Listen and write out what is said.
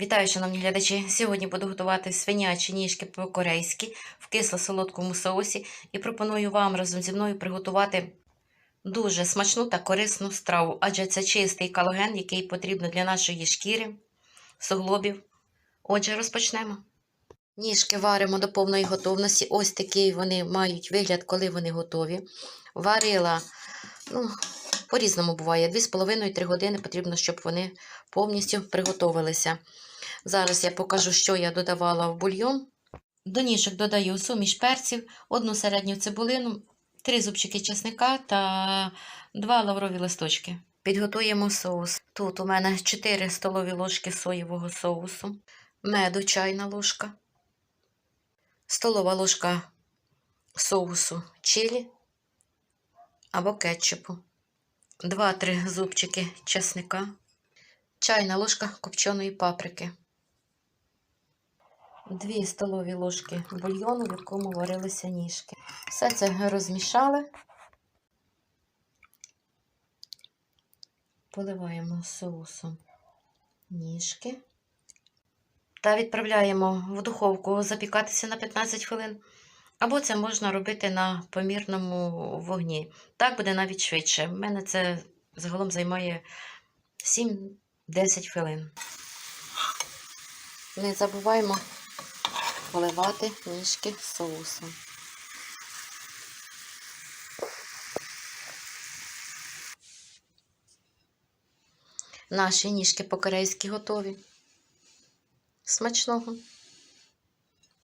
Вітаю, шановні глядачі! Сьогодні буду готувати свинячі ніжки по-корейськи в кисло-солодкому соусі і пропоную вам разом зі мною приготувати дуже смачну та корисну страву, адже це чистий калоген, який потрібно для нашої шкіри, суглобів. Отже, розпочнемо. Ніжки варимо до повної готовності. Ось такий вони мають вигляд, коли вони готові. Варила, ну, по-різному буває, 2,5-3 години потрібно, щоб вони повністю приготовилися. Зараз я покажу, що я додавала в бульйон. До ніжок додаю суміш перців, одну середню цибулину, три зубчики чесника та два лаврові листочки. Підготуємо соус. Тут у мене 4 столові ложки соєвого соусу, меду чайна ложка, столова ложка соусу чилі або кетчупу, 2-3 зубчики чесника, чайна ложка копченої паприки. 2 столові ложки бульйону, в якому варилися ніжки. Все це розмішали, поливаємо соусом ніжки та відправляємо в духовку запікатися на 15 хвилин. Або це можна робити на помірному вогні. Так буде навіть швидше. У мене це загалом займає 7-10 хвилин. Не забуваємо поливати ніжки соусом. Наші ніжки по-корейськи готові. Смачного!